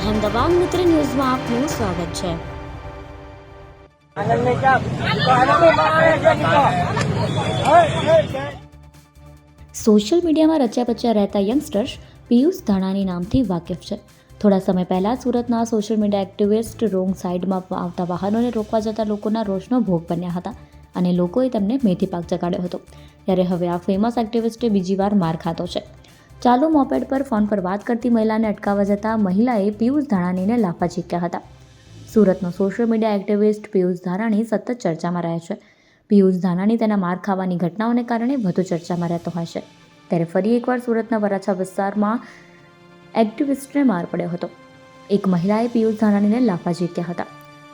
અહેમદાબાદ મિત્ર ન્યૂઝમાં આપનું સ્વાગત છે. સોશિયલ મીડિયામાં રચ્યા પચ્યા રહેતા યંગસ્ટર્સ પિયુષ ધાણાની નામથી વાકેફ છે. થોડા સમય પહેલા સુરતના સોશિયલ મીડિયા એક્ટિવિસ્ટ રોંગ સાઈડમાં આવતા વાહનોને રોકવા જતા લોકોના રોષનો ભોગ બન્યા હતા અને લોકોએ તેમને મેથી પાક ચગાડ્યો હતો. ત્યારે હવે આ ફેમસ એક્ટિવિસ્ટે બીજી વાર માર ખાતો છે. ચાલુ મોપેડ પર ફોન પર વાત કરતી મહિલાને અટકાવવા જતાં મહિલાએ પિયુષ ધાણાનીને લાફા ઝીક્યા હતા. સુરતનો social media activist Piyush Dhanani સતત ચર્ચામાં રહે છે. પિયુષ ધાનાણી તેના માર ખાવાની ઘટનાઓને કારણે વધુ ચર્ચામાં રહેતો હોય છે. ત્યારે ફરી એકવાર સુરતના વરાછા વિસ્તારમાં એક્ટિવિસ્ટને માર પડ્યો હતો. એક મહિલાએ પિયુષ ધાણાનીને લાફા ઝીક્યા હતા.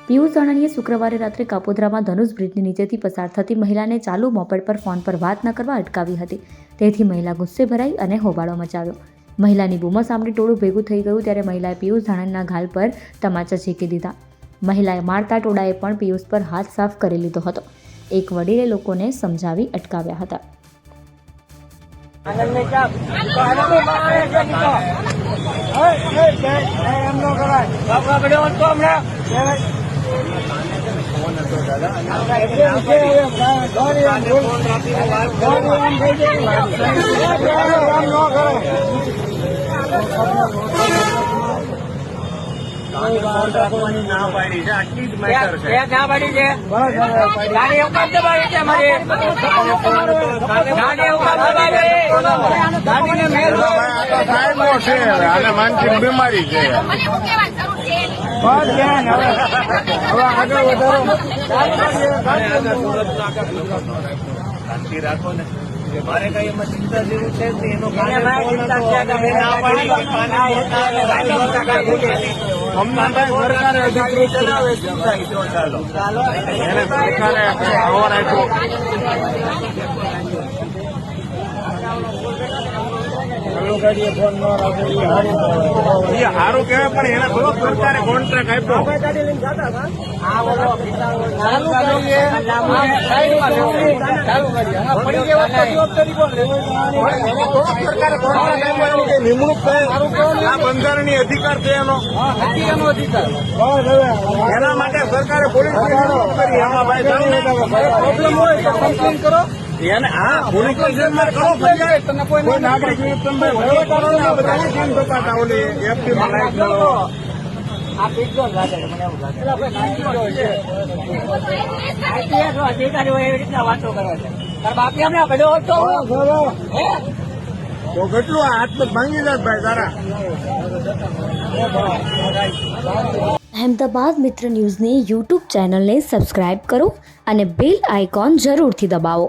પિયુષ ધાનાણીએ શુક્રવારે રાત્રે કાપોદ્રામાં ધનુષ બ્રિજની નીચેથી પસાર થતી મહિલાને ચાલુ મોપેડ પર ફોન પર વાત ન કરવા અટકાવી હતી. તેથી મહિલા ગુસ્સે ભરાઈ અને હોબાળો મચાવ્યો. મહિલાની બૂમો સાંભળી ટોળું ભેગું થઈ ગયું ત્યારે મહિલાએ પિયુષ ધાનાણીના ગાલ પર તમાચા ઝીકી દીધા. મહિલાએ મારતા ટોળાએ પણ પિયુષ પર હાથ સાફ કરી લીધો હતો. એક વડીલે લોકોને સમજાવી અટકાવ્યા હતા. એમ નો કરાય બાપા પડ્યો હોત તો હમણાં ના પાડી છે આટલી જ મેટર છે ના પાડી છે ગાડી એવું કામ છે અમારી ગાડી એવું કામ ગાડીને મેલ સાહેબનો છે અને માનસિક બીમારી છે શાંતિ રાખો ને મારે કઈ એમાં ચિંતા જેવું છે એનો સરકારે અધિકૃત ચલાવે સરકારે આવર ફોન ન રાખે એ સારું કહેવાય પણ એને થોડો સરકારે કોન્ટ્રાક્ટ આપ્યો. નિમણૂક આ બંધારણીય અધિકાર છે એનો. એનો અધિકાર. એના માટે સરકારે પોલીસ કરી. એમાં ભાઈ પ્રોબ્લેમ હોય તો કમ્પ્લેન કરો. અધિકારીઓ એવી રીતના વાતો કરે છે. બાપી અમને હોત? તો કેટલું હાથ ભાંગી જાય ભાઈ તારા? અહેમદાબાદ મિત્ર ન્યૂઝની યુટ્યુબ ચેનલને સબસ્ક્રાઇબ કરો અને બેલ આઇકોન જરૂરથી દબાવો.